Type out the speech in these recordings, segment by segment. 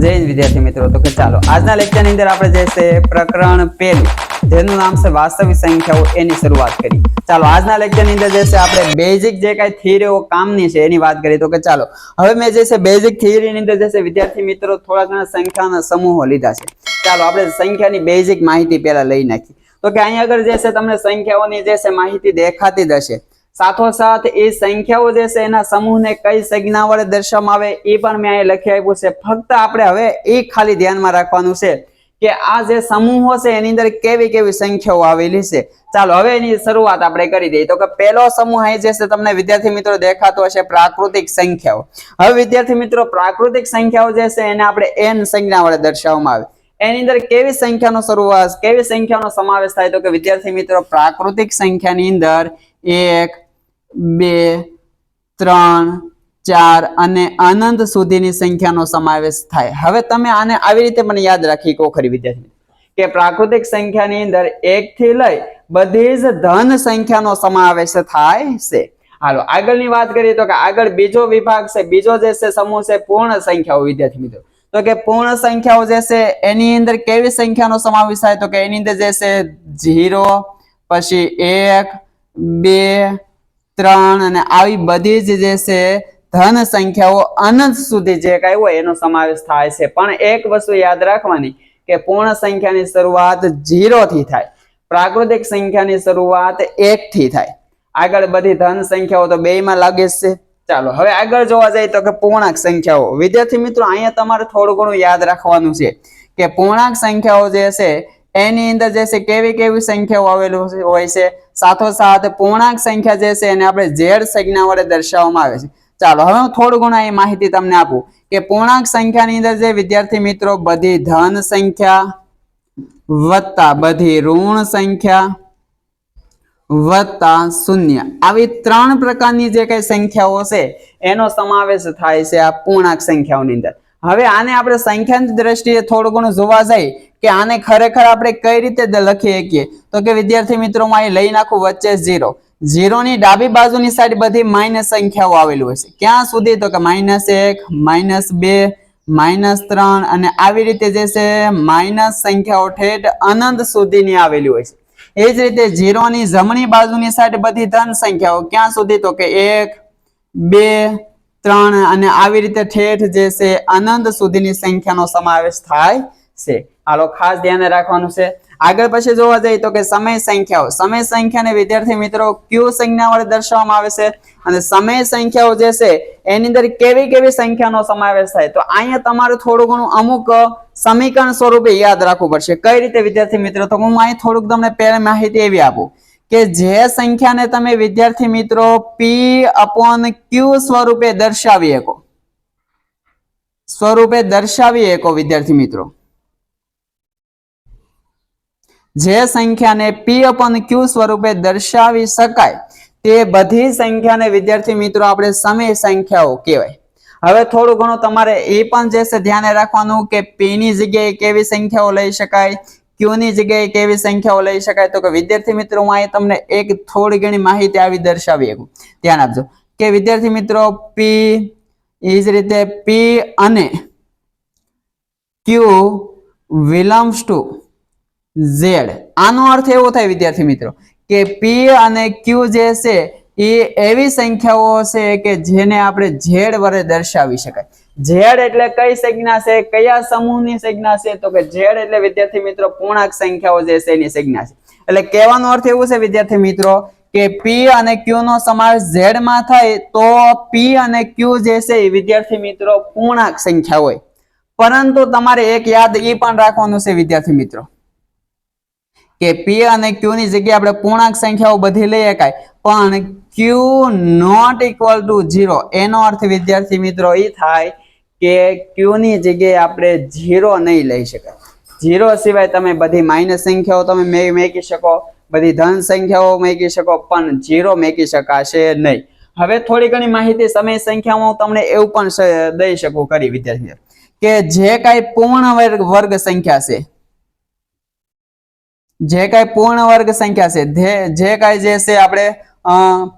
જય વિદ્યાર્થી મિત્રો. તો કે ચાલો, આજના લેક્ચરની અંદર આપણે જે છે પ્રકરણ પહેલું, જેનું નામ છે વાસ્તવિક સંખ્યાઓ, એની શરૂઆત કરી. ચાલો, આજના લેક્ચરની અંદર જે છે આપણે બેઝિક જે કાંઈ થિયરીઓ કામની છે એની વાત કરી તો કે ચાલો, હવે મેં જે છે બેઝિક થિયરીની અંદર જે છે વિદ્યાર્થી મિત્રો થોડા ઘણા સંખ્યાના સમૂહો લીધા છે. ચાલો, આપણે સંખ્યાની બેઝિક માહિતી પહેલા લઈ નાખી તો કે અહીં આગળ જે છે તમને સંખ્યાઓની જે છે માહિતી દેખાતી જ હશે. સાથોસાથ એ સંખ્યાઓ જે છે એના સમૂહને કઈ સંજ્ઞા વડે દર્શાવવામાં આવે એ પણ મેં અહીંયા લખી આપ્યું છે. ફક્ત આપણે હવે એ ખાલી ધ્યાનમાં રાખવાનું છે કે આ જે સમૂહો છે એની અંદર કેવી કેવી સંખ્યાઓ આવેલી છે. ચાલો, હવે એની શરૂઆત આપણે કરી દઈએ. તો કે પહેલો સમૂહ અહીં જે છે તમને વિદ્યાર્થી મિત્રો દેખાતો હશે પ્રાકૃતિક સંખ્યાઓ. હવે વિદ્યાર્થી મિત્રો, પ્રાકૃતિક સંખ્યાઓ જે છે એને આપણે એન સંજ્ઞા વડે દર્શાવવામાં આવે. એની અંદર કેવી સંખ્યાનો શરૂઆત, કેવી સંખ્યાનો સમાવેશ થાય? તો કે વિદ્યાર્થી મિત્રો, પ્રાકૃતિક સંખ્યાની અંદર એક બે, ત્રણ, ચાર અને અનંત સુધીની સંખ્યાનો સમાવેશ થાય. હવે તમે આને આવી રીતે પણ યાદ રાખી કો ખરી વિદ્યાર્થી કે પ્રાકૃતિક સંખ્યાની અંદર એક થી લઈ બધી જ ધન સંખ્યાનો સમાવેશ થાય છે. હાલો, આગળની વાત કરીએ તો કે આગળ બીજો વિભાગ છે, બીજો જે છે, સમૂહ છે, પૂર્ણ સંખ્યાઓ, વિદ્યાર્થી મિત્રો. તો કે પૂર્ણ સંખ્યાઓ જે છે, એની અંદર કેવી સંખ્યાનો સમાવેશ થાય? તો કે એની અંદર જે છે, ઝીરો, પછી એક, બે ત્રણ અને આવી બધી જ જે છે ધન સંખ્યાઓ અનંત સુધી જે કાંઈ હોય એનો સમાવેશ થાય છે. પણ એક વસ્તુ યાદ રાખવાની કે પૂર્ણ સંખ્યાની શરૂઆતથી થાય. પ્રાકૃતિક સંખ્યાની શરૂઆત એક થી થાય. આગળ બધી ધન સંખ્યાઓ તો બે માં લાગે છે. ચાલો, હવે આગળ જોવા જઈએ તો કે પૂર્ણાંક સંખ્યાઓ. વિદ્યાર્થી મિત્રો, અહીંયા તમારે થોડું ઘણું યાદ રાખવાનું છે કે પૂર્ણાંક સંખ્યાઓ જે છે એની અંદર જે છે, કેવી કેવી સંખ્યાઓ આવેલું હોય છે? સાથોસાથ પૂર્ણાંક સંખ્યા જે છે, એને આપણે ઝેડ સંજ્ઞા વડે દર્શાવવામાં આવે છે. ચાલો, હવે હું થોડું ઘણા એ માહિતી તમને આપું કે પૂર્ણાંક સંખ્યાની અંદર જે વિદ્યાર્થી મિત્રો, બધી ધન સંખ્યા વત્તા બધી ઋણ સંખ્યા વત્તા શૂન્ય. આવી ત્રણ પ્રકારની જે કઈ સંખ્યાઓ છે, એનો સમાવેશ થાય છે આ પૂર્ણાંક સંખ્યાઓની અંદર. હવે આને આપણે સંખ્યાની દ્રષ્ટિએ થોડું ઘણું જોવા જાય કે આને ખરેખર આપણે કઈ રીતે લખી શકીએ? તો કે વિદ્યાર્થી મિત્રો અહીં લઈ નાખું વચ્ચે ઝીરો ઝીરો ની ડાબી બાજુની સાઈડ બધી માઇનસ સંખ્યાઓ આવેલી હોય છે. ક્યાં સુધી? તો કે માઇનસ એક માઇનસ બે માઇનસ ત્રણ અને આવી રીતે જે છે માઇનસ સંખ્યાઓ ઠેઠ અનંત સુધીની આવેલી હોય છે. એ જ રીતે ઝીરો ની જમણી બાજુની સાઈડ બધી ધન સંખ્યાઓ ક્યાં સુધી? તો કે એક, બે, ત્રણ અને આવી રીતે ઠેઠ જે છે, અનંત સુધીની સંખ્યાનો સમાવેશ થાય છે. હાલો, ખાસ ધ્યાન રાખવાનું છે. આગળ પછી જોવા જઈએ તો કે સમય સંખ્યાઓ. સમય સંખ્યાને વિદ્યાર્થી મિત્રો ક્યુ સંજ્ઞા વડે દર્શાવવામાં આવે છે અને સમય સંખ્યાઓ જે છે એની અંદર કેવી કેવી સંખ્યાનો સમાવેશ થાય? તો અહીંયા તમારે થોડું ઘણું અમુક સમીકરણ સ્વરૂપે યાદ રાખવું પડશે. કઈ રીતે વિદ્યાર્થી મિત્રો? તો હું અહીં થોડુંક તમને પહેલા માહિતી એવી આપું કે જે સંખ્યાને તમે વિદ્યાર્થી મિત્રો પી અપોન ક્યુ સ્વરૂપે દર્શાવી શકો. સ્વરૂપે દર્શાવી શકો વિદ્યાર્થી મિત્રો. જે સંખ્યાને પી અપોન ક્યુ સ્વરૂપે દર્શાવી શકાય, તે બધી સંખ્યાને વિદ્યાર્થી મિત્રો આપણે સમય સંખ્યાઓ કહેવાય. હવે થોડું ઘણું તમારે એ પણ જે છે ધ્યાને રાખવાનું કે પી ની જગ્યાએ કેવી સંખ્યાઓ લઈ શકાય ક્યુ ની જગ્યાએ કેવી સંખ્યાઓ લઈ શકાય. તો કે વિદ્યાર્થી મિત્રો, હું અહીં તમને એક થોડી ઘણી માહિતી આવી દર્શાવી શકું. ધ્યાન આપજો. કે વિદ્યાર્થી મિત્રો પી એ જ રીતે પી અને ક્યુ વિલમ્સ ટુ ઝેડ. આનો અર્થ એવો થાય, વિદ્યાર્થી મિત્રો, કે પી અને ક્યુ જે છે, એ એવી સંખ્યાઓ છે કે જેને આપણે ઝેડ વડે દર્શાવી શકાય. ઝેડ એટલે કઈ સંજ્ઞા છે? કયા સમૂહની સંજ્ઞા છે? તો કે ઝેડ એટલે, વિદ્યાર્થી મિત્રો, પૂર્ણાંક સંખ્યાઓ જે છે, એની સંજ્ઞા છે. એટલે કહેવાનો અર્થ એવું છે, વિદ્યાર્થી મિત્રો, કે પી અને ક્યુ નો સમાવેશ ઝેડમાં થાય, તો પી અને ક્યુ જે છે, એ વિદ્યાર્થી મિત્રો, પૂર્ણાંક સંખ્યા હોય. પરંતુ તમારે એક યાદ એ પણ રાખવાનું છે, વિદ્યાર્થી મિત્રો. કે પી અને ક્યુ ની જગ્યાએ આપણે પૂર્ણાંક સંખ્યાઓ બધી લઈ શકાય પણ Q not equal to zero એનો અર્થ, વિદ્યાર્થી મિત્રો એ થાય કે ક્યુ ની જગ્યાએ આપણે ઝીરો નહીં લઈ શકાય. ઝીરો સિવાય તમે બધી માઇનસ સંખ્યાઓ તમે મેકી શકો, બધી ધન સંખ્યાઓ મેકી શકો, પણ ઝીરો મેકી શકાશે નહીં. હવે થોડી ઘણી માહિતી સમય સંખ્યામાં હું તમને એવું પણ દઈ શકું. કરી, વિદ્યાર્થી કે જે કાંઈ પૂર્ણ વર્ગ સંખ્યા છે જે કાંઈ પૂર્ણ વર્ગ સંખ્યા છે જે કાંઈ જે છે આપણે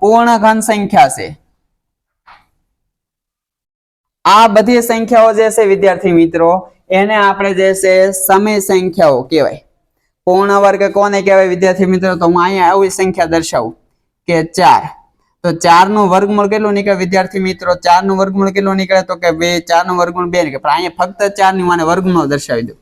પૂર્ણ ઘન સંખ્યા છે. આ બધી સંખ્યાઓ જે છે વિદ્યાર્થી મિત્રો, એને આપણે જે છે સમય સંખ્યાઓ કહેવાય. પૂર્ણ વર્ગ કોને કહેવાય વિદ્યાર્થી મિત્રો? તો હું અહીંયા આવી સંખ્યા દર્શાવું કે ચાર. તો ચારનું વર્ગમૂળ કેટલું નીકળે વિદ્યાર્થી મિત્રો? ચારનું વર્ગમૂળ કેટલું નીકળે? તો કે બે ચારનું વર્ગમૂળ બે નીકળે. પણ અહીંયા ફક્ત ચારની મને વર્ગમૂળ દર્શાવી દઉં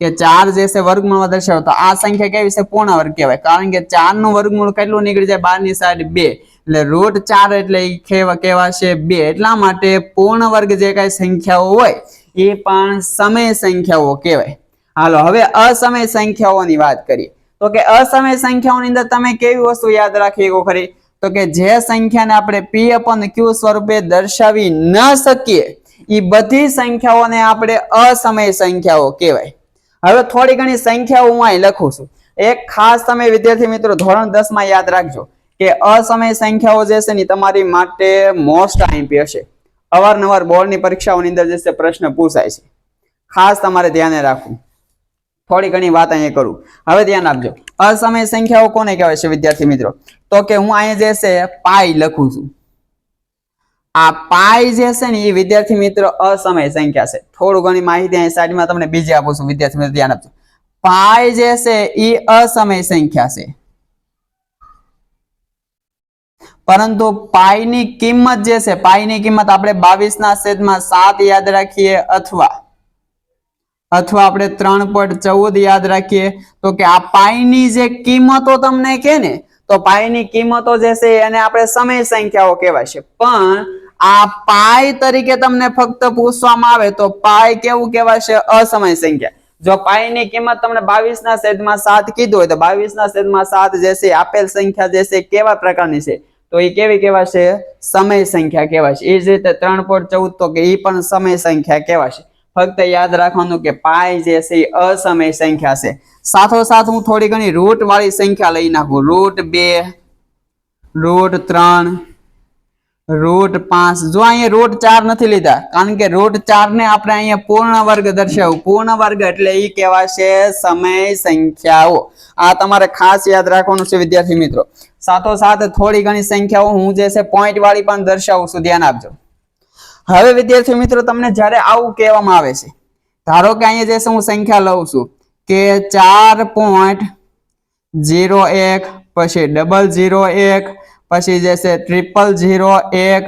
કે ચાર જે છે વર્ગમૂળમાં દર્શાવો. તો આ સંખ્યા કેવી છે? પૂર્ણ વર્ગ કહેવાય. કારણ કે ચારનું વર્ગમૂળ કેટલું નીકળી જાય? બારની સાઈડ બે. એટલે રૂટ ચાર એટલે કહેવાશે? બે. એટલા માટે પૂર્ણ વર્ગ જે કઈ સંખ્યાઓ હોય, એ પણ સમય સંખ્યાઓ કહેવાય. હાલો, હવે અસમય સંખ્યાઓની વાત કરીએ. તો કે અસમય સંખ્યાઓની અંદર તમે કેવી વસ્તુ યાદ રાખી ખરી? તો કે જે સંખ્યાને આપણે પી અપન ક્યુ સ્વરૂપે દર્શાવી ન શકીએ એ બધી સંખ્યાઓને આપણે અસમય સંખ્યાઓ કહેવાય. હવે થોડી ઘણી સંખ્યાઓ હું અહીં લખું છું. એક ખાસ તમે વિદ્યાર્થી મિત્રો ધોરણ દસમાં યાદ રાખજો કે અસમય સંખ્યાઓ જે છે ને તમારી માટે મોસ્ટ આઈમ્પી હશે. અવારનવાર બોર્ડની પરીક્ષાઓની અંદર જે છે પ્રશ્ન પૂછાય છે. ખાસ તમારે ધ્યાને રાખવું. થોડી ઘણી વાત અહીંયા કરું. હવે ધ્યાન આપજો. અસમય સંખ્યાઓ કોને કહેવાય છે વિદ્યાર્થી મિત્રો? તો કે હું અહીંયા જે છે પાઈ લખું છું. આ પાઈ જે છે ને એ વિદ્યાર્થી મિત્રો અસમય સંખ્યા છે. થોડું ઘણી માહિતી અહીં સાઈડમાં તમને બીજી આપું છું, વિદ્યાર્થી મિત્રો ધ્યાન આપજો. પાઈ જે છે એ અસમય સંખ્યા છે. પરંતુ પાઈની કિંમત જે છે, પાઈની કિંમત આપણે બાવીસ ના છેદમાં સાત યાદ રાખીએ અથવા અથવા આપણે ત્રણ પોઈન્ટ ચૌદ યાદ રાખીએ, તો કે આ પાઈની જે કિંમતો તમને કે ને, તો પાઈની કિંમતો જે છે એને આપણે સમય સંખ્યાઓ કહેવાય છે. પણ આ પાય તરીકે તમને ફક્ત પૂછવામાં આવે તો પાય કેવું કહેવાશે અસમય સંખ્યા. જો પાઈની કિંમત તમને બાવીસ ના છેદમાં સાત કીધું હોય તો બાવીસ ના છેદમાં સાત જે છે આપેલ સંખ્યા જે છે કેવા પ્રકારની છે? તો એ કેવી કહેવાશે સમય સંખ્યા કહેવાશે એ જ રીતે ત્રણ પોઈન્ટ ચૌદ તો કે એ પણ સમય સંખ્યા કહેવાશે ફક્ત યાદ રાખવાનું કે પાય જે છે એ અસમય સંખ્યા છે. સાથોસાથ હું થોડી ઘણી રૂટ વાળી સંખ્યા લઈ નાખું. રૂટ બે રૂટ ત્રણ રૂટ પાંચ. જો અહીંયા રૂટ ચાર નથી લીધા, કારણ કે રૂટ ચાર ને આપણે અહીંયા પૂર્ણ વર્ગ દર્શાવ્યું. પૂર્ણ વર્ગ એટલે એ કહેવાશે સમય સંખ્યાઓ. આ તમારે ખાસ યાદ રાખવાનું છે, વિદ્યાર્થી મિત્રો. સાથો સાથ થોડી ઘણી સંખ્યાઓ હું જે છે પોઈન્ટ વાળી પણ દર્શાવું છું, ધ્યાન આપજો. હવે વિદ્યાર્થી મિત્રો, તમને જ્યારે આવું કહેવામાં આવે છે, ધારો કે અહીંયા જે છે, હું સંખ્યા લઉં છું, કે ચાર પોઈન્ટ ઝીરો એક, પછી ડબલ જીરો એક પછી જે છે ટ્રિપલ ઝીરો એક,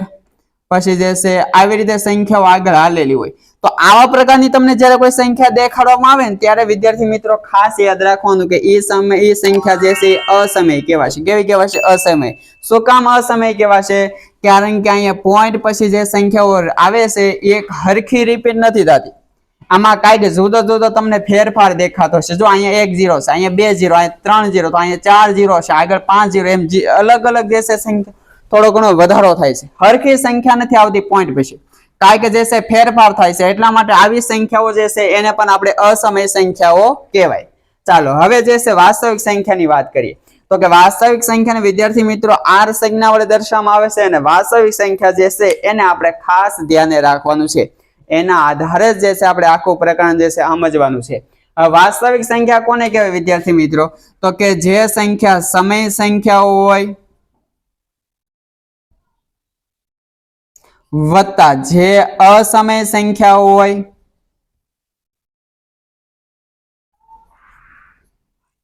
પછી જે છે આવી રીતે સંખ્યાઓ આગળ હાલેલી હોય. તો આવા પ્રકારની તમને જ્યારે કોઈ સંખ્યા દેખાડવામાં આવે ને ત્યારે વિદ્યાર્થી મિત્રો ખાસ યાદ રાખવાનું કે એ સમય એ સંખ્યા જે છે એ અસમય કહેવાશે. કેવી કહેવાશે? અસમય. શું કામ અસમય કહેવાશે? કારણ કે અહીંયા પોઈન્ટ પછી જે સંખ્યાઓ આવે છે એક હરખી રિપીટ નથી થતી. આમાં કાંઈક જુદો જુદો તમને ફેરફાર દેખાતો છે. જો અહીંયા એક ઝીરો છે, અહીંયા બે ઝીરો અહીંયા ત્રણ ઝીરો તો અહીંયા ચાર ઝીરો છે. આગળ પાંચ ઝીરો એમ અલગ અલગ જે છે સંખ્યા. થોડો ઘણો વધારો થાય છે. હરખી સંખ્યા નથી આવતી પોઈન્ટ પછી કાંઈક જે છે ફેરફાર થાય છે. એટલા માટે આવી સંખ્યાઓ જે છે, એને પણ આપણે અસમય સંખ્યાઓ કહેવાય. ચાલો, હવે જે છે વાસ્તવિક સંખ્યાની વાત કરીએ. તો કે વાસ્તવિક સંખ્યાને વિદ્યાર્થી મિત્રો આર સંજ્ઞા વડે દર્શાવવામાં આવે છે અને વાસ્તવિક સંખ્યા જે છે, એને આપણે ખાસ ધ્યાને રાખવાનું છે. એના આધારે જ જે છે આપણે આખું પ્રકરણ જે છે સમજવાનું છે. વાસ્તવિક સંખ્યા કોને કહેવાય વિદ્યાર્થી મિત્રો? તો કે જે સંખ્યા સમય સંખ્યાઓ હોય, વત્તા જે અસમય સંખ્યાઓ હોય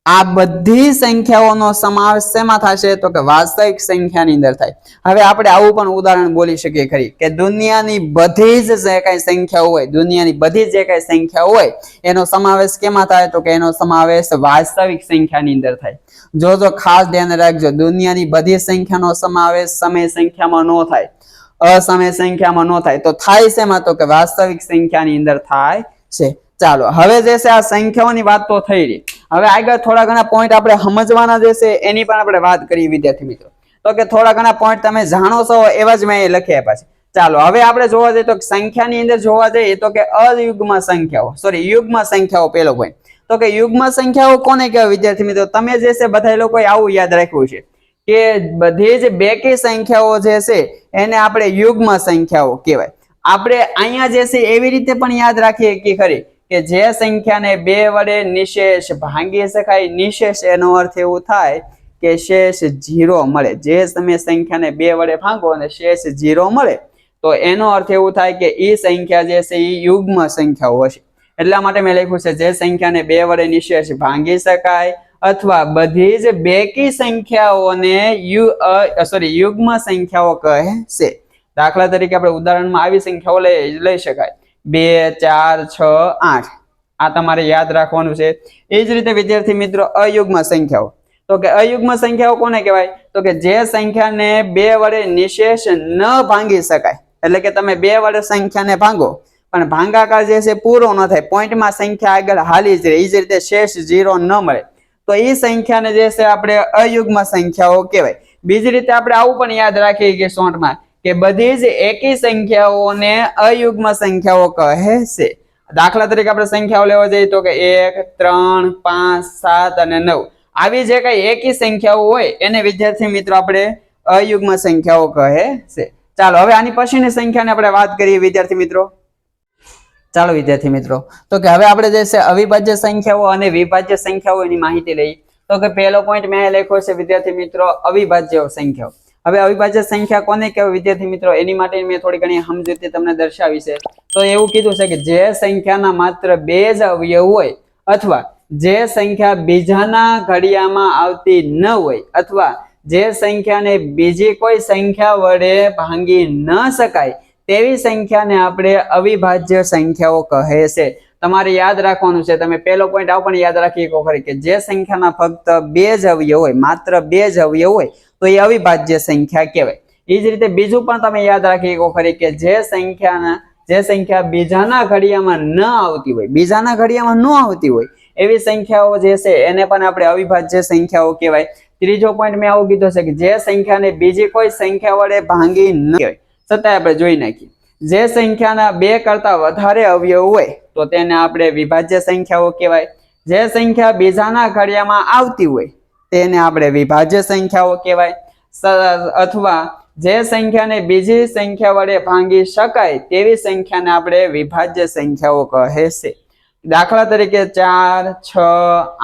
આ બધી સંખ્યાઓનો સમાવેશ શેમાં થશે? તો કે વાસ્તવિક સંખ્યાની અંદર થાય. હવે આપણે આવું પણ ઉદાહરણ બોલી શકીએ ખરી કે દુનિયાની બધી જ જે કઈ સંખ્યાઓ હોય, દુનિયાની બધી જ કઈ સંખ્યાઓ હોય, એનો સમાવેશ કેમાં થાય? તો કે એનો સમાવેશ વાસ્તવિક સંખ્યાની અંદર થાય. જો જો ખાસ ધ્યાન રાખજો, દુનિયાની બધી સંખ્યાનો સમાવેશ સમય સંખ્યામાં ન થાય. અસમય સંખ્યામાં ન થાય. તો થાય શેમાં? તો કે વાસ્તવિક સંખ્યાની અંદર થાય છે. ચાલો, હવે જે છે આ સંખ્યાઓની વાત તો થઈ રહી. હવે આગળ થોડા ઘણા પોઈન્ટ આપણે સમજવાના જે છે, એની પણ આપણે વાત કરીએ વિદ્યાર્થી મિત્રો. તો કે થોડા ઘણા પોઈન્ટ તમે જાણો છો, એવા જ મેં લખ્યા લખી આપ્યા ચાલો, હવે આપણે જોવા જઈએ તો સંખ્યાની અંદર જોવા જઈએ તો કે અયુગ્મ સંખ્યાઓ. સોરી યુગ્મ સંખ્યાઓ પેલો પોઈન્ટ તો કે યુગ્મ સંખ્યાઓ કોને કહેવાય વિદ્યાર્થી મિત્રો? તમે જે છે બધા લોકોએ આવું યાદ રાખ્યું છે કે બધી જ બેકી સંખ્યાઓ જે છે, એને આપણે યુગ્મ સંખ્યાઓ કહેવાય. આપણે અહીંયા જે છે એવી રીતે પણ યાદ રાખીએ કે ખરી કે જે સંખ્યાને બે વડે નિશેષ ભાંગી શકાય, નિશેષ એનો અર્થ એવો થાય કે શેષ જીરો મળે. જે તમે સંખ્યાને બે વડે ભાંગો અને શેષ જીરો મળે, તો એનો અર્થ એવું થાય કે ઈ સંખ્યા જે છે એ યુગ્મ સંખ્યાઓ હશે. એટલા માટે મેં લખ્યું છે, જે સંખ્યાને બે વડે નિશેષ ભાંગી શકાય અથવા બધી જ બેકી સંખ્યાઓને યુ સોરી યુગ્મ સંખ્યાઓ કહે છે દાખલા તરીકે આપણે ઉદાહરણમાં આવી સંખ્યાઓ લઈ લઈ શકાય. બે, ચાર, છ, આઠ. આ તમારે યાદ રાખવાનું છે. એ જ રીતે વિદ્યાર્થી મિત્રો, અયુગ્મ સંખ્યાઓ. તો કે અયુગ્મ સંખ્યાઓ કોને કહેવાય? તો કે જે સંખ્યાને બે વડે નિશેષ ન ભાંગી શકાય. એટલે કે તમે બે વડે સંખ્યાને ભાંગો. પણ ભાંગાકાર જે છે, પૂરો ન થાય. પોઈન્ટમાં સંખ્યા આગળ હાલી જ રહે. એ જ રીતે શેષ ઝીરો ન મળે. તો એ સંખ્યાને જે છે, આપણે અયુગ્મ સંખ્યાઓ કહેવાય. બીજી રીતે આપણે આવું પણ યાદ રાખીએ કે શોર્ટમાં કે બધી જ એકી સંખ્યાઓને અયુગ્મ સંખ્યાઓ કહે છે. દાખલા તરીકે આપણે સંખ્યાઓ લેવા જઈએ તો કે એક, ત્રણ, પાંચ, સાત અને નવ. આવી જે કઈ એકી સંખ્યાઓ હોય એને વિદ્યાર્થી મિત્રો આપણે અયુગ્મ સંખ્યાઓ કહે છે. ચાલો, હવે આની પછીની સંખ્યાને આપણે વાત કરીએ વિદ્યાર્થી મિત્રો. ચાલો વિદ્યાર્થી મિત્રો, તો કે હવે આપણે જે છે અવિભાજ્ય સંખ્યાઓ અને વિભાજ્ય સંખ્યાઓ એની માહિતી લઈએ. તો કે પહેલો પોઈન્ટ મેં લખ્યો છે વિદ્યાર્થી મિત્રો અવિભાજ્ય સંખ્યાઓ. હવે અવિભાજ્ય સંખ્યા કોને કહેવાય? વિદ્યાર્થી મિત્રો, એની માટે મેં થોડી ઘણી સમજૂતી તમને દર્શાવી છે. તો એવું કીધું છે કે જે સંખ્યાના માત્ર બે જ અવયવ હોય અથવા જે સંખ્યા બીજાના ઘડિયામાં આવતી ન હોય અથવા જે સંખ્યાને બીજી કોઈ સંખ્યા વડે ભાંગી ન શકાય, તેવી સંખ્યાને આપણે અવિભાજ્ય સંખ્યાઓ કહે છે. તમારે યાદ રાખવાનું છે. તમે પહેલો પોઈન્ટ આવ, પણ યાદ રાખી શકો ખરી કે જે સંખ્યાના ફક્ત બે જ અવયવ હોય, માત્ર બે જ અવયવ હોય તો એ અવિભાજ્ય સંખ્યા કહેવાય. એ જ રીતે બીજું પણ તમે યાદ રાખી શકો ખરી કે જે સંખ્યાના, જે સંખ્યા બીજાના ઘડિયામાં ન આવતી હોય, બીજાના ઘડિયામાં ન આવતી હોય, એવી સંખ્યાઓ જે છે એને પણ આપણે અવિભાજ્ય સંખ્યાઓ કહેવાય. ત્રીજો પોઈન્ટ મેં આવું કીધો છે કે જે સંખ્યાને બીજી કોઈ સંખ્યા વડે ભાંગી ન કહેવાય છતાંય આપણે જોઈ નાખીએ. જે સંખ્યાના બે કરતા વધારે અવયવ હોય, તો તેને આપણે વિભાજ્ય સંખ્યાઓ કહેવાય. જે સંખ્યા બીજાના ઘડિયામાં આવતી હોય તેને આપણે વિભાજ્ય સંખ્યાઓ કહેવાય. અથવા જે સંખ્યાને બીજી સંખ્યા વડે ભાંગી શકાય તેવી સંખ્યાને આપણે વિભાજ્ય સંખ્યાઓ કહે છે. દાખલા તરીકે ચાર, છ,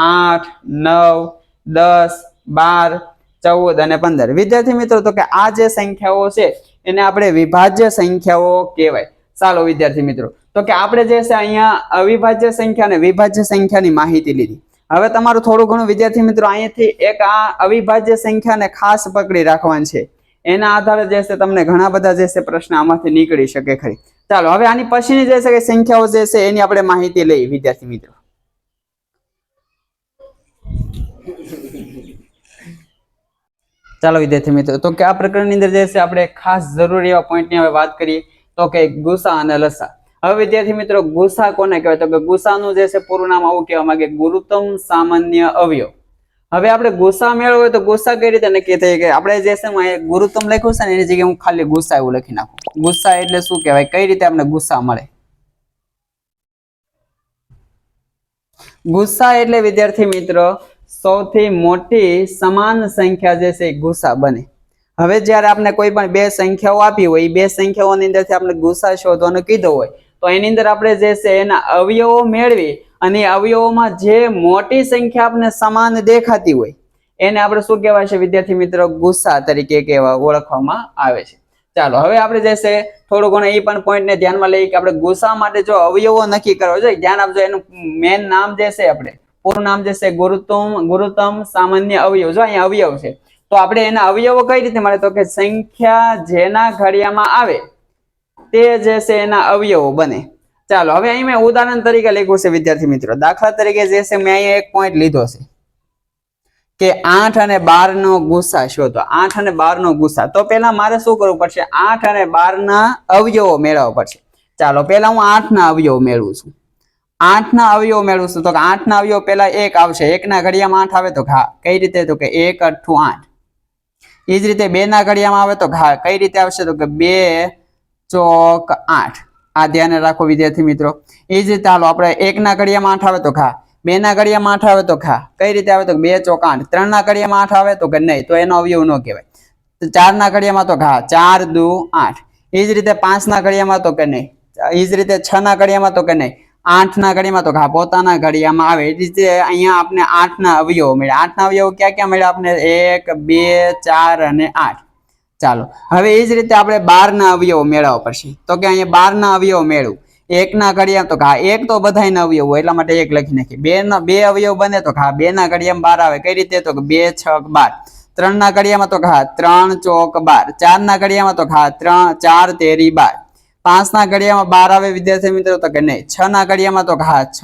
આઠ, નવ, દસ, બાર, ચૌદ અને પંદર. વિદ્યાર્થી મિત્રો, તો કે આ જે સંખ્યાઓ છે, એને આપણે વિભાજ્ય સંખ્યાઓ કહેવાય. ચાલો વિદ્યાર્થી મિત્રો, તો કે આપણે જે છે અહીંયા અવિભાજ્ય સંખ્યા અને વિભાજ્ય સંખ્યાની માહિતી લીધી. હવે તમારું થોડું ઘણું, વિદ્યાર્થી મિત્રો અહીંયાથી એક આ અવિભાજ્ય સંખ્યાને ખાસ પકડી રાખવાની છે. એના આધારે જે છે તમને ઘણા બધા જે છે પ્રશ્ન આમાંથી નીકળી શકે ખરી. ચાલો, હવે આની પછીની જે છે કે સંખ્યાઓ જે છે એની આપણે માહિતી લઈ વિદ્યાર્થી મિત્રો. ચાલો, વિદ્યાર્થી મિત્રો, તો કે આ પ્રકરણની અંદર જે છે આપણે ખાસ જરૂરી એવા પોઈન્ટની હવે વાત કરીએ, તો કે ગુસા અને લસા. હવે વિદ્યાર્થી મિત્રો, ગુસા કોને કહેવાય? તો કે ગુસાનું જે છે પૂરું નામ આવું કહેવા માંગે ગુરુત્તમ સામાન્ય અવયવ. હવે આપણે ગુસા મેળવો હોય તો ગુસા કઈ રીતે નક્કી થઈ કે આપણે જે છે ગુરુત્તમ લખ્યું છે ને, એની જગ્યાએ હું ખાલી ગુસા એવું લખી નાખું. ગુસા એટલે શું કહેવાય? કઈ રીતે આપણે ગુસા મળે? ગુસ્સા એટલે વિદ્યાર્થી મિત્રો, સૌથી મોટી સમાન સંખ્યા જે છે ગુસ્સા બને. હવે જ્યારે આપણે કોઈ પણ બે સંખ્યાઓ આપી હોય, એ બે સંખ્યાઓની અંદરથી આપણે ગુસ્સા શોધવાનો કીધો હોય તો એની અંદર આપણે જે છે એના અવયવો મેળવી અને અવયવોમાં જે મોટી સંખ્યા આપણે સમાન દેખાતી હોય, એને આપણે શું કહેવાય છે? વિદ્યાર્થી મિત્રો, ગુસ્સા તરીકે કહેવા ઓળખવામાં આવે છે. ચાલો, હવે આપણે જે છે થોડું ઘણું એ પણ પોઈન્ટને ધ્યાનમાં લઈએ કે આપણે ગુસા માટે જો અવયવો નક્કી કરવા જોઈએ, ધ્યાન આપજો, એનું મેન નામ જે છે આપણે, પૂરું નામ જે છે ગુરુત્તમ ગુરુત્તમ સામાન્ય અવયવ. જો અહીંયા અવયવ છે, તો આપણે એના અવયવો કઈ રીતે મળે? તો કે સંખ્યા જેના ઘડિયામાં આવે તે જે છે એના અવયવો બને. ચાલો, હવે અહીં મેં ઉદાહરણ તરીકે લખ્યું છે, વિદ્યાર્થી મિત્રો. દાખલા તરીકે જે છે, મેં અહીંયા એક પોઈન્ટ લીધો છે કે આઠ અને બાર નો ગુસ્સા શોધો. આઠ અને બાર નો ગુસ્સા. તો પેલા મારે શું કરવું પડશે? આઠ અને બાર ના અવયવો મેળવવા પડશે. ચાલો પેલા હું આઠ ના અવયવ મેળવું છું. આઠ ના અવયવ મેળવું છું તો આઠ ના અવયવ પેલા એક આવશે. એક ના ઘડિયામાં આઠ આવે તો ઘા. કઈ રીતે? તો કે એક અઠું આઠ. એ જ રીતે બે ના ઘડિયામાં આવે તો ઘા. કઈ રીતે આવશે? તો કે બે ચોક આઠ. આ ધ્યાને રાખો વિદ્યાર્થી મિત્રો. એ જ રીતે હાલો, આપણે એકના ઘડિયામાં આઠ આવે તો ઘા બે ના ઘડિયામાં આઠ આવે તો ખા. કઈ રીતે આવે તો બે ચોક આઠ. ત્રણ ના ઘડિયામાં આઠ આવે તો કે નહીં, તો એનો અવયવ ન કહેવાય. ચારના ઘડિયામાં તો ઘા ચાર, દુ, આઠ. એ જ રીતે પાંચ ના ઘડિયામાં તો કે નહીં. એ જ રીતે છ ના ઘડિયામાં તો કે નહીં. આઠ ના ઘડિયામાં તો ઘા પોતાના ઘડિયામાં આવે. એ રીતે અહીંયા આપણે આઠ ના અવયવો મળ્યા. આઠ ના અવયવો ક્યાં ક્યાં મળ્યા? આપણે એક, બે, ચાર અને આઠ. ચાલો. હવે એ જ રીતે આપણે બારના અવયવો મેળવવા પડશે. તો કે અહીંયા બારના અવયવો મેળવું. એકના ઘડિયામાં તો ઘા, એક તો બધાયના અવયવ હોય, એટલા માટે એક લખી નાખી બે ના બે અવયવ બને તો ઘા બે ના ઘડિયામાં બાર આવે. કઈ રીતે? તો બે છક બાર. ત્રણ ના ઘડિયામાં તો ઘા, ત્રણ, ચોક, બાર. ચાર ના ઘડિયામાં તો ઘા, ત્રણ, ચાર, તેરી, બાર. પાંચ ના ઘડિયામાં બાર આવે વિદ્યાર્થી મિત્રો તો કે નહીં. છ ના ઘડિયામાં તો ઘા, છ,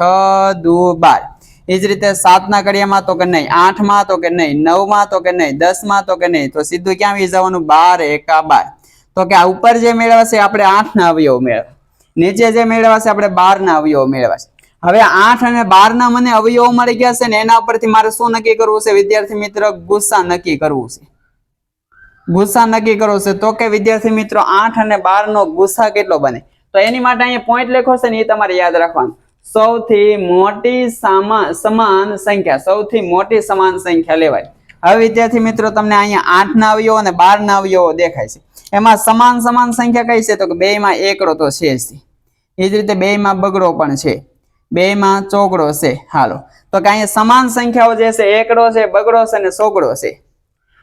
દુ, બાર. એ જ રીતે સાત ના ઘડિયામાં તો કે નહીં આઠમાં તો કે નહીં નવમાં તો કે નહીં દસમાં તો કે નહીં, તો સીધું ક્યાં આવી જવાનું? બાર, એકા બાર. તો કે આ ઉપર જે મેળવશે આપણે આઠ ના અવયવ મેળવ. નીચે જે મેળવશે આપણે બાર ના અવયવ મેળવશે. હવે આઠ અને બાર ના મને અવયવો મળી ગયા છે ને એના ઉપરથી મારે શું નક્કી કરવું છે? વિદ્યાર્થી મિત્ર, ગુસ્સા નક્કી કરવું છે. ગુસ્સા નક્કી કરવો છે તો કે વિદ્યાર્થી મિત્રો, આઠ અને બાર નો ગુસ્સા કેટલો બને? તો એની માટે અહીંયા પોઈન્ટ લખો છે ને એ તમારે યાદ રાખવાનું. સૌથી મોટી સમાન સંખ્યા, સૌથી મોટી સમાન સંખ્યા લેવાય. હવે વિદ્યાર્થી મિત્રો, તમને અહીંયા આઠ ના અવયવો અને બાર ના અવયવો દેખાય છે. એમાં સમાન સમાન સંખ્યા કઈ છે? તો કે બે માં એકડો તો છે જ. એ જ રીતે બે માં બગડો પણ છે. બે માં ચોગડો છે. હાલો. તો કે અહીંયા સમાન સંખ્યાઓ જે છે, એકડો છે, બગડો છે અને ચોગડો છે.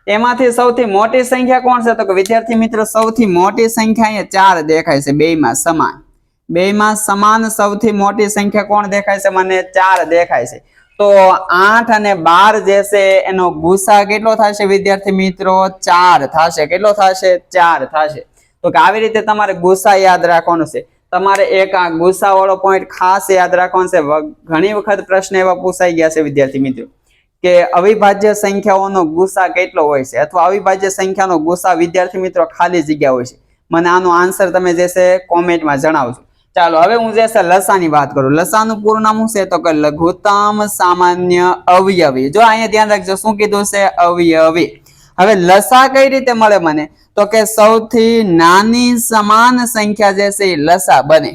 એમાંથી સૌથી મોટી સંખ્યા કોણ છે? તો કે વિદ્યાર્થી મિત્રો, સૌથી મોટી સંખ્યા અહીંયા ચાર દેખાય છે બે માં સમાન. બે માં સમાન સૌથી મોટી સંખ્યા કોણ દેખાય છે? મને ચાર દેખાય છે. તો આઠ અને બાર જે છે, એનો ગુસા કેટલો થશે વિદ્યાર્થી મિત્રો? ચાર થશે. કેટલો થશે? ચાર થશે. તો કે આવી રીતે તમારે ગુસા યાદ રાખવાનું છે. તમારે એક આ ગુસા વાળો પોઈન્ટ ખાસ યાદ રાખવાનો છે. ઘણી વખત પ્રશ્ન એવા પૂછાઈ ગયા છે વિદ્યાર્થી મિત્રો, કે અવિભાજ્ય સંખ્યાઓનો ગુસા કેટલો હોય છે? અથવા અવિભાજ્ય સંખ્યાનો ગુસા વિદ્યાર્થી મિત્રો ખાલી જગ્યા હોય છે? મને આનો આન્સર તમે જે છે કોમેન્ટમાં જણાવજો. ચાલો, હવે હું જે છે લસાની વાત કરું. લસાનું પૂરું નામ શું છે? તો કે લઘુત્તમ સામાન્ય અવયવી. જો અહીંયા ધ્યાન રાખજો, શું કીધું છે? અવયવી. હવે લસા કઈ રીતે મળે મને? તો કે સૌથી નાની સમાન સંખ્યા જે છે લસા બને.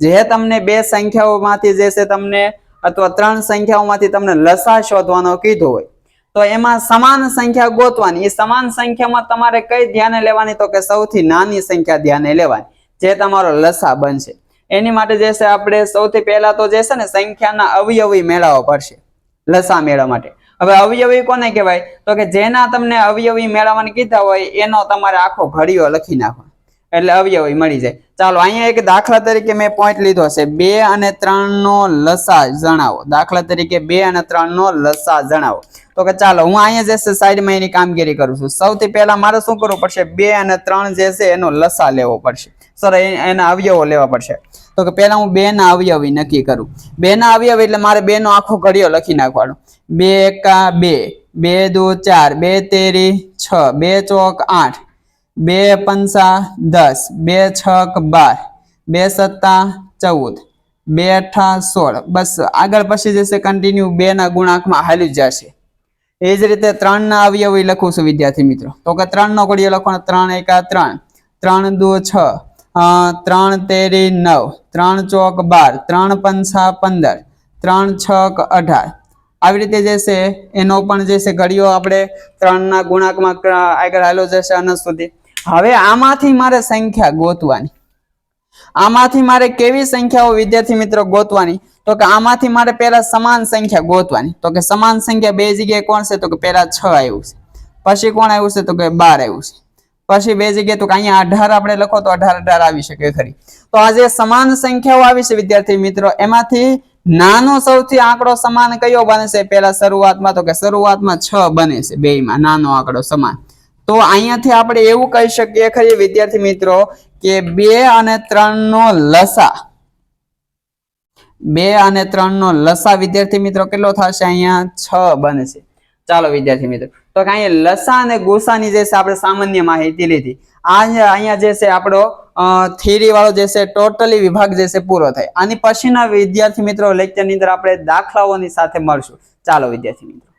જે તમને બે સંખ્યાઓમાંથી જે છે તમને અથવા ત્રણ સંખ્યાઓમાંથી તમને લસા શોધવાનો કીધું હોય, તો એમાં સમાન સંખ્યા ગોતવાની. એ સમાન સંખ્યામાં તમારે કઈ ધ્યાને લેવાની? તો કે સૌથી નાની સંખ્યા ધ્યાને લેવાની, જે તમારો લસા બનશે. એની માટે જે છે આપણે સૌથી પહેલા તો જે છે ને સંખ્યાના અવયવી મેળવવા પડશે લસા મેળવવા માટે. હવે અવયવી કોને કહેવાય? તો કે જેના તમને અવયવી મેળવવાની કીધા હોય એનો તમારે આખો ઘડીઓ લખી નાખો એટલે અવયવી મળી જાય. ચાલો, અહીંયા એક દાખલા તરીકે મેં પોઈન્ટ લીધો છે. બે અને ત્રણ નો લસા જણાવો. દાખલા તરીકે બે અને ત્રણ નો લસા જણાવો. તો કે ચાલો, હું અહીંયા જે છે સાઈડમાં એની કામગીરી કરું છું. સૌથી પહેલા મારે શું કરવું પડશે? બે અને ત્રણ જે છે એનો લસા લેવો પડશે. સર એના અવયવો લેવા પડશે. તો કે પહેલા હું બે ના અવયવી નક્કી કરું. બે ના અવયવ એટલે મારે બે નો આખો ઘડિયો લખી નાખવાનો. બે એકા બે. બે દુ ચાર. બે તેરી છ. બે ચોક આઠ. બે પંચા દસ. બે છક બાર. બે સત્તા ચૌદ. બે અઠા સોળ. બસ આગળ પછી જશે કન્ટિન્યુ બે ના ગુણાંકમાં હાલી જશે. એ જ રીતે ત્રણ ના અવયવી લખું છું વિદ્યાર્થી મિત્રો. તો કે ત્રણ નો ઘડિયો લખવાનો ત્રણ એકા ત્રણ. ત્રણ દુ છ. ત્રણ તેરી નવ, ત્રણ ચોક બાર, ત્રણ પંચા પંદર, ત્રણ છક અઢાર. આવી રીતે જે છે, એનો પણ જે છે, ઘડીઓ આપણે ત્રણના ગુણાંકમાં આગળ હાલો જશે અનંત સુધી. હવે આમાંથી મારે સંખ્યા ગોતવાની. આમાંથી મારે કેવી સંખ્યાઓ વિદ્યાર્થી મિત્રો ગોતવાની? તો કે આમાંથી મારે પહેલા સમાન સંખ્યા ગોતવાની. તો કે સમાન સંખ્યા બે જગ્યાએ કોણ છે? તો કે પહેલા છ આવ્યું છે. પછી કોણ આવ્યું છે? તો કે બાર આવ્યું છે. પછી બે જગ્યાએ તો અહીંયા અઢાર આપણે લખો તો અઢાર અઢાર આવી શકે ખરી. તો આ જે સમાન સંખ્યાઓ આવી છે વિદ્યાર્થી મિત્રો. એમાંથી નાનો સૌથી આંકડો સમાન કયો બને છે? પહેલા શરૂઆતમાં તો કે શરૂઆતમાં છ બને છે બેયમાં, નાનો આંકડો સમાન. તો અહીંયાથી આપણે એવું કહી શકીએ ખરી વિદ્યાર્થી મિત્રો કે બે અને ત્રણ નો લસા, બે અને ત્રણ નો લસા વિદ્યાર્થી મિત્રો કેટલો થશે? અહીંયા છ બનશે ચાલો વિદ્યાર્થી મિત્રો. તો કે અહીંયા લસા અને ગુસાની જે છે આપણે સામાન્ય માહિતી લીધી. આ અહીંયા જે છે આપણો થિયરી વાળો જે છે ટોટલી વિભાગ જે છે પૂરો થાય. આની પછીના વિદ્યાર્થી મિત્રો લેક્ચરની અંદર આપણે દાખલાઓની સાથે મળશું. ચાલો વિદ્યાર્થી મિત્રો.